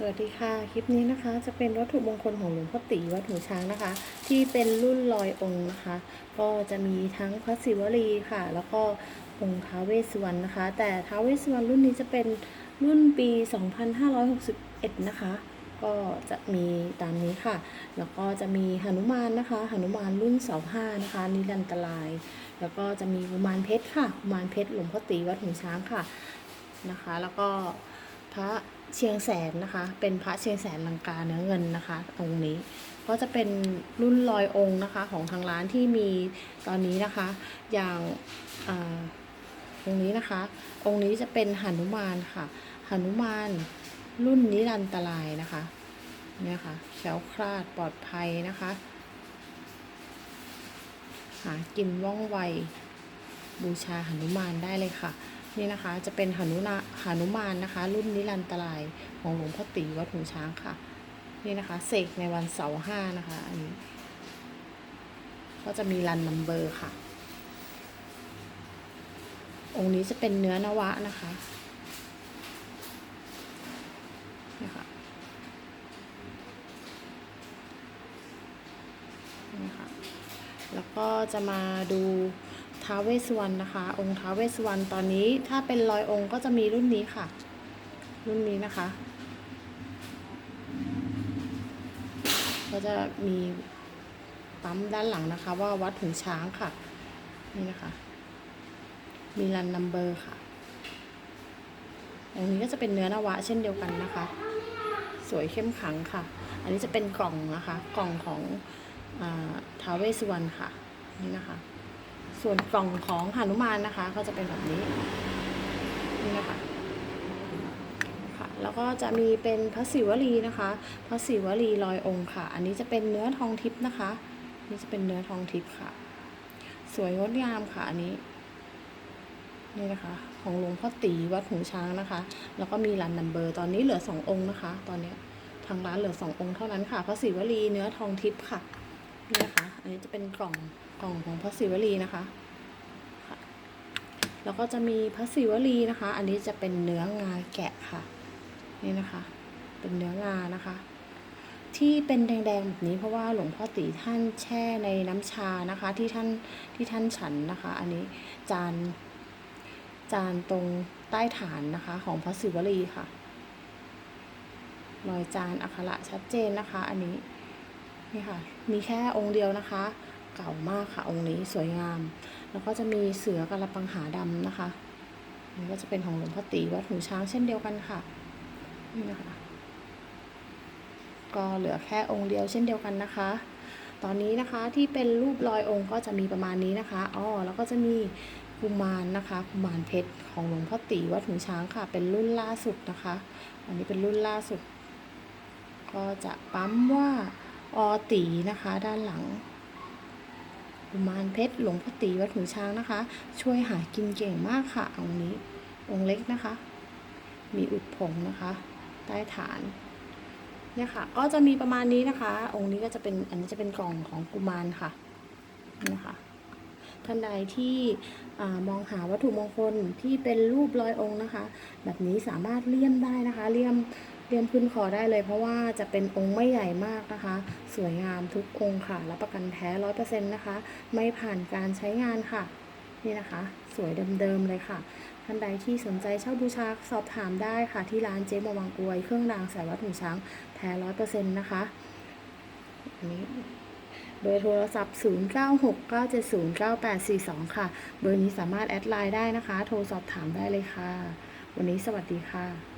สวัสดีค่ะ คลิปนี้นะคะจะเป็นวัตถุมงคลของหลวงพ่อตีวัดหูช้างนะคะ ที่เป็นรุ่นลอยองค์นะคะ ก็จะมีทั้งพระศิวลีค่ะ แล้วก็องค์ท้าเวสวรรณนะคะ แต่ท้าเวสวรรณรุ่นนี้จะเป็นรุ่นปี 2561 นะคะ ก็จะมีตามนี้ค่ะ แล้วก็จะมีหนุมานนะคะหนุมานรุ่นเสาห้านะคะนิรันตราย แล้วก็จะมีกุมารเพชรค่ะกุมารเพชรหลวงพ่อตีวัดหูช้างค่ะนะคะ แล้วก็พระ เชียงแสนนะคะ เป็นพระเชียงแสนลังกาเนื้อเงินนะคะตรงนี้ก็จะเป็นรุ่นลอยองค์นะคะของทางร้านที่มีตอนนี้นะคะ อย่างอ่าตรงนี้นะคะ องค์นี้จะเป็นหนุมานค่ะหนุมานรุ่นนิรันตรายนะคะเนี่ยค่ะแคล้วคลาดปลอดภัยนะคะ หากินว่องไวบูชาหนุมานได้เลยค่ะ นี่นะคะจะเป็นหนุนาหนุมานนะคะ รุ่นนิรันตรายของหลวงพ่อตีวัดหูช้างค่ะ นี่นะคะเสกในวันเสาร์ห้านะคะ อันนี้ ก็จะมีรันนัมเบอร์ค่ะ องค์นี้จะเป็นเนื้อนวะนะคะนี่ค่ะนะคะแล้วก็จะมาดู ท้าวเวสสวรรณนะคะ องค์ท้าวเวสสวรรณตอนนี้ถ้าเป็นรอยองค์ก็จะมีรุ่นนี้ค่ะ รุ่นนี้นะคะ ก็จะมีปั๊มด้านหลังนะคะ ว่าวัดถุงช้างค่ะ นี่นะคะ มีรันนัมเบอร์ค่ะองค์นี้ก็จะเป็นเนื้อนวะเช่นเดียวกันนะคะ สวยเข้มขังค่ะ อันนี้จะเป็นกล่องนะคะ กล่องของอท้าวเวสสุวรรณค่ะ นี่นะคะ ส่วนกล่องของหนุมานนะคะ ก็จะเป็นแบบนี้นี่นะคะค่ะแล้วก็จะมีเป็นพระศิวลีนะคะพระศิวลีลอยองค์ค่ะ อันนี้จะเป็นเนื้อทองทิพย์นะคะ นี่จะเป็นเนื้อทองทิพย์ค่ะ สวยงดงามค่ะอันนี้นี่นะคะของหลวงพ่อตีวัดหูช้างนะคะ แล้วก็มีรันนัมเบอร์ ตอนนี้เหลือสององค์นะคะ ตอนนี้ทางร้านเหลือสององค์เท่านั้นค่ะพระศิวลีเนื้อทองทิพย์ค่ะนี่นะคะอันนี้จะเป็นกล่อง กล่องของพระศิวลีนะคะ แล้วก็จะมีพระศิวลีนะคะ อันนี้จะเป็นเนื้องาแกะค่ะ นี่นะคะ เป็นเนื้องานะคะ ที่เป็นแดงๆแบบนี้เพราะว่าหลวงพ่อตีท่านแช่ในน้ำชานะคะ ที่ท่านที่ท่านฉันนะคะ อันนี้จานจานตรงใต้ฐานนะคะ ของพระศิวลีค่ะรอยจานอักขระชัดเจนนะคะ อันนี้นี่ค่ะ มีแค่องค์เดียวนะคะ เก่ามากค่ะ องค์นี้สวยงาม แล้วก็จะมีเสือกระปังหาดำนะคะนนี้ก็จะเป็นของหลวงพ่อตีวัดหูช้างเช่นเดียวกันค่ะนี่นะคะก็เหลือแค่องค์เดียวเช่นเดียวกันนะคะ ตอนนี้นะคะที่เป็นรูปรอยองค์ก็จะมีประมาณนี้นะคะอ๋อแล้วก็จะมีกุมารนะคะกุมารเพชรของหลวงพ่อตีวัดหูช้างค่ะ เป็นรุ่นล่าสุดนะคะ อันนี้เป็นรุ่นล่าสุด ก็จะปั๊มว่าอตีนะคะด้านหลัง กุมารเพชรหลวงพ่อตีวัดหูช้างนะคะ ช่วยหากินเก่งมากค่ะองค์นี้ องค์เล็กนะคะ มีอุดผงนะคะ ใต้ฐานเนี่ยค่ะ ก็จะมีประมาณนี้นะคะ องค์นี้ก็จะเป็นอันนี้จะเป็นกล่องของกุมารค่ะนี่นะคะ ท่านใดที่มองหาวัตถุมงคลที่เป็นรูปรอยองค์นะคะ แบบนี้สามารถเลี่ยมได้นะคะเลี่ยมเลี่ยมขึ้นคอได้เลย เพราะว่าจะเป็นองค์ไม่ใหญ่มากนะคะ สวยงามทุกองค์ค่ะรับประกันแท้ร้อยเปอร์เซ็นต์นะคะ ไม่ผ่านการใช้งานค่ะ นี่นะคะ สวยเดิมๆเลยค่ะท่านใดที่สนใจเช่าบูชาสอบถามได้ค่ะ ที่ร้านเจ๊มวังอวยเครื่องรางสายวัดหูช้างแท้ร้อยเปอร์เซ็นต์นะคะอันนี้ เบอร์โทรศัพท์ 0969709842 ค่ะ เบอร์นี้สามารถแอดไลน์ได้นะคะ โทรสอบถามได้เลยค่ะ วันนี้สวัสดีค่ะ